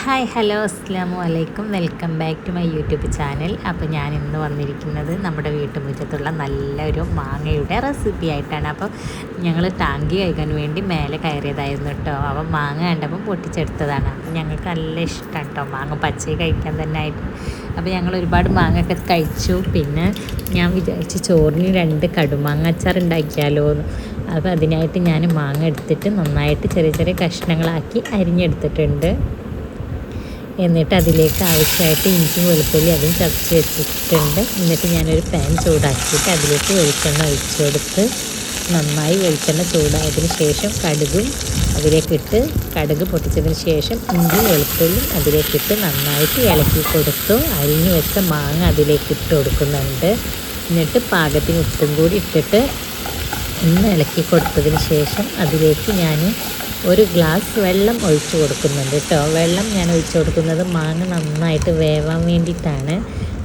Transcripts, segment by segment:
Hi hello അസ്സാം വലൈക്കും welcome back to my YouTube channel. അപ്പോൾ ഞാൻ ഇന്ന് വന്നിരിക്കുന്നത് നമ്മുടെ വീട്ടുമുറ്റത്തുള്ള നല്ലൊരു മാങ്ങയുടെ റെസിപ്പി ആയിട്ടാണ് അപ്പോൾ ഞങ്ങൾ ടാങ്കി കഴിക്കാൻ വേണ്ടി മേലെ കയറിയതായിരുന്നു കേട്ടോ അപ്പോൾ മാങ്ങ കണ്ടപ്പോൾ പൊട്ടിച്ചെടുത്തതാണ്. ഞങ്ങൾക്ക് നല്ല ഇഷ്ടമാണ് കേട്ടോ മാങ്ങ. പച്ചയെ കഴിക്കാൻ തന്നെ ആയിട്ട്. അപ്പോൾ ഞങ്ങൾ ഒരുപാട് മാങ്ങയൊക്കെ കഴിച്ചു. പിന്നെ ഞാൻ വിചാരിച്ച് ചോറിന് രണ്ട് കടുമാങ്ങ അച്ചാർ ഉണ്ടാക്കിയാലോ എന്ന് അപ്പോൾ അതിനായിട്ട് ഞാൻ മാങ്ങ എടുത്തിട്ട് നന്നായിട്ട് ചെറിയ ചെറിയ കഷ്ണങ്ങളാക്കി അരിഞ്ഞെടുത്തിട്ടുണ്ട്. എന്നിട്ട് അതിലേക്ക് ആവശ്യമായിട്ട് ഇഞ്ചും വെളുത്തുള്ളി അതും ചതച്ച് വെച്ചിട്ടുണ്ട്. എന്നിട്ട് ഞാനൊരു പാൻ ചൂടാക്കിയിട്ട് അതിലേക്ക് വെളിച്ചെണ്ണ ഒഴിച്ചു കൊടുത്ത് നന്നായി വെളിച്ചെണ്ണ ചൂടായതിന് ശേഷം കടുകും അതിലേക്കിട്ട് കടുക് പൊട്ടിച്ചതിന് ശേഷം ഇഞ്ചി വെളുത്തുള്ളി അതിലേക്കിട്ട് നന്നായിട്ട് ഇളക്കി കൊടുത്തു. അരിഞ്ഞു വെച്ച മാങ്ങ അതിലേക്ക് ഇട്ട് കൊടുക്കുന്നുണ്ട്. എന്നിട്ട് പാകത്തിന് ഉപ്പും കൂടി ഇട്ടിട്ട് ഒന്ന് ഇളക്കി കൊടുത്തതിന് ശേഷം അതിലേക്ക് ഞാൻ ഒരു ഗ്ലാസ് വെള്ളം ഒഴിച്ചു കൊടുക്കുന്നുണ്ട് കേട്ടോ. വെള്ളം ഞാൻ ഒഴിച്ചു കൊടുക്കുന്നത് മാങ്ങ നന്നായിട്ട് വേവാൻ വേണ്ടിയിട്ടാണ്.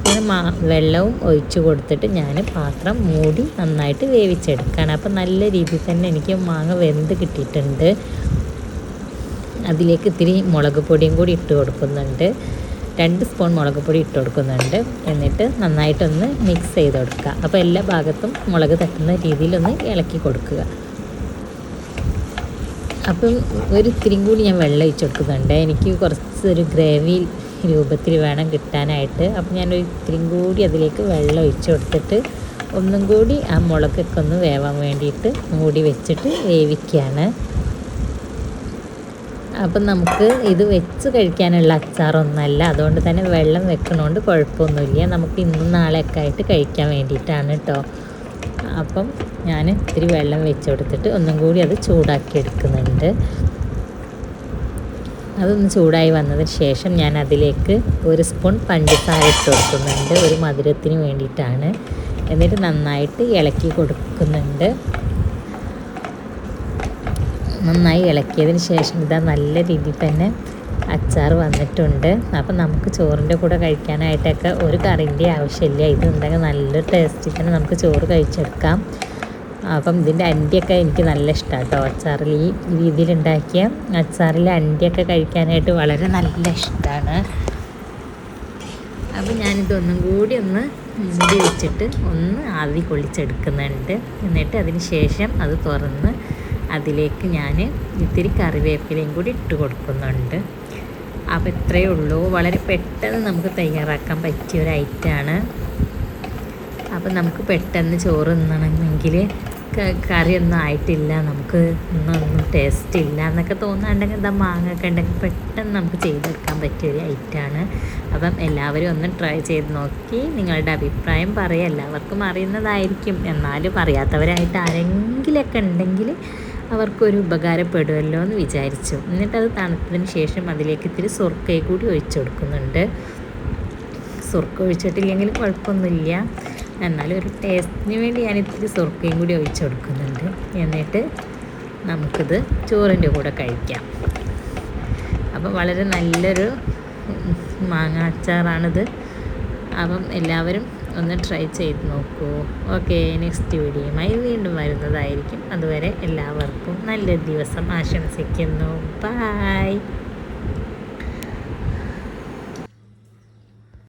ഞാൻ മാ വെള്ളവും ഒഴിച്ചു കൊടുത്തിട്ട് ഞാൻ പാത്രം മൂടി നന്നായിട്ട് വേവിച്ചെടുക്കുകയാണ്. അപ്പോൾ നല്ല രീതിയിൽ തന്നെ എനിക്ക് മാങ്ങ വെന്ത് കിട്ടിയിട്ടുണ്ട്. അതിലേക്ക് ഇത്തിരി മുളക് പൊടിയും കൂടി ഇട്ട് കൊടുക്കുന്നുണ്ട്. രണ്ട് സ്പൂൺ മുളക് പൊടി ഇട്ട് കൊടുക്കുന്നുണ്ട്. എന്നിട്ട് നന്നായിട്ടൊന്ന് മിക്സ് ചെയ്ത് കൊടുക്കുക. അപ്പോൾ എല്ലാ ഭാഗത്തും മുളക് തട്ടുന്ന രീതിയിലൊന്ന് ഇളക്കി കൊടുക്കുക. അപ്പം ഒരു ഇത്തിരിയും കൂടി ഞാൻ വെള്ളം ഒഴിച്ച് കൊടുക്കുന്നുണ്ട്. എനിക്ക് കുറച്ച് ഒരു ഗ്രേവി രൂപത്തിൽ വേണം കിട്ടാനായിട്ട്. അപ്പം ഞാൻ ഒരു ഇത്തിരിയും കൂടി അതിലേക്ക് വെള്ളം ഒഴിച്ച് കൊടുത്തിട്ട് ഒന്നും കൂടി ആ മുളകൊക്കെ ഒന്ന് വേവാൻ വേണ്ടിയിട്ട് മൂടി വെച്ചിട്ട് വേവിക്കുകയാണ്. അപ്പം നമുക്ക് ഇത് വെച്ച് കഴിക്കാനുള്ള അച്ചാറൊന്നുമല്ല അതുകൊണ്ട് തന്നെ വെള്ളം വെക്കണോണ്ട് കുഴപ്പമൊന്നുമില്ല. നമുക്ക് ഇന്നും നാളെയൊക്കെ ആയിട്ട് കഴിക്കാൻ വേണ്ടിയിട്ടാണ് കേട്ടോ അപ്പം ഞാൻ ഇത്തിരി വെള്ളം വെച്ച് കൊടുത്തിട്ട് ഒന്നും കൂടി അത് ചൂടാക്കി എടുക്കുന്നുണ്ട്. അതൊന്ന് ചൂടായി വന്നതിന് ശേഷം ഞാൻ അതിലേക്ക് ഒരു സ്പൂൺ പഞ്ചസാര ഇട്ട് കൊടുക്കുന്നുണ്ട്. ഒരു മധുരത്തിന് വേണ്ടിയിട്ടാണ്. എന്നിട്ട് നന്നായിട്ട് ഇളക്കി കൊടുക്കുന്നുണ്ട്. നന്നായി ഇളക്കിയതിന് ശേഷം ഇതാ നല്ല രീതിയിൽ തന്നെ അച്ചാർ വന്നിട്ടുണ്ട്. അപ്പം നമുക്ക് ചോറിന്റെ കൂടെ കഴിക്കാനായിട്ടൊക്കെ ഒരു കറിന്റെ ആവശ്യമില്ല. ഇത് ഉണ്ടെങ്കിൽ നല്ല ടേസ്റ്റിൽ തന്നെ നമുക്ക് ചോറ് കഴിച്ചെടുക്കാം. അപ്പം ഇതിന്റെ അണ്ടിയൊക്കെ എനിക്ക് നല്ല ഇഷ്ടമാണ് കേട്ടോ. അച്ചാറിൽ ഈ രീതിയിൽ ഉണ്ടാക്കിയ അച്ചാറിൽ അണ്ടിയൊക്കെ കഴിക്കാനായിട്ട് വളരെ നല്ല ഇഷ്ടമാണ്. അപ്പം ഞാനിതൊന്നും കൂടി ഒന്ന് മൂടി വെച്ചിട്ട് ഒന്ന് ആവി കൊള്ളിച്ചെടുക്കുന്നുണ്ട് എന്നിട്ട് അതിന് ശേഷം അത് തുറന്ന് അതിലേക്ക് ഞാൻ ഇത്തിരി കറിവേപ്പിലയും കൂടി ഇട്ട് കൊടുക്കുന്നുണ്ട്. അപ്പോൾ ഇത്രയേ ഉള്ളൂ. വളരെ പെട്ടെന്ന് നമുക്ക് തയ്യാറാക്കാൻ പറ്റിയ ഒരു ഐറ്റമാണ് അപ്പം നമുക്ക് പെട്ടെന്ന് ചോറ് തിന്നണമെങ്കിൽ കറിയൊന്നും ആയിട്ടില്ല. നമുക്ക് ഒന്നും ടേസ്റ്റ് ഇല്ല എന്നൊക്കെ തോന്നാണ്ടെങ്കിൽ എന്താ മാങ്ങൊക്കെ ഉണ്ടെങ്കിൽ പെട്ടെന്ന് നമുക്ക് ചെയ്തെടുക്കാൻ പറ്റിയ ഒരു ഐറ്റമാണ് അപ്പം എല്ലാവരും ഒന്ന് ട്രൈ ചെയ്ത് നോക്കി. നിങ്ങളുടെ അഭിപ്രായം പറയുക എല്ലാവർക്കും അറിയുന്നതായിരിക്കും. എന്നാലും അറിയാത്തവരായിട്ട് ആരെങ്കിലുമൊക്കെ ഉണ്ടെങ്കിൽ അവർക്കൊരു ഉപകാരപ്പെടുമല്ലോ എന്ന് വിചാരിച്ചു. അത് തണുത്തതിന് ശേഷം അതിലേക്ക് ഇത്തിരി സുർക്കയെ കൂടി ഒഴിച്ചു കൊടുക്കുന്നുണ്ട്. സുർക്ക ഒഴിച്ചിട്ടില്ലെങ്കിൽ കുഴപ്പമൊന്നുമില്ല. എന്നാലും ഒരു ടേസ്റ്റിന് വേണ്ടി ഞാൻ ഇത്തിരി സുർക്കയും കൂടി ഒഴിച്ചു കൊടുക്കുന്നുണ്ട്. എന്നിട്ട് നമുക്കിത് ചോറിന്റെ കൂടെ കഴിക്കാം. അപ്പം വളരെ നല്ലൊരു മാങ്ങ അച്ചാറാണിത്. അപ്പം എല്ലാവരും ഒന്ന് ട്രൈ ചെയ്ത് നോക്കൂ. ഓക്കെ നെക്സ്റ്റ് വീഡിയോയുമായി വീണ്ടും വരുന്നതായിരിക്കും. അതുവരെ എല്ലാവർക്കും നല്ല ദിവസം ആശംസിക്കുന്നു. ബായ്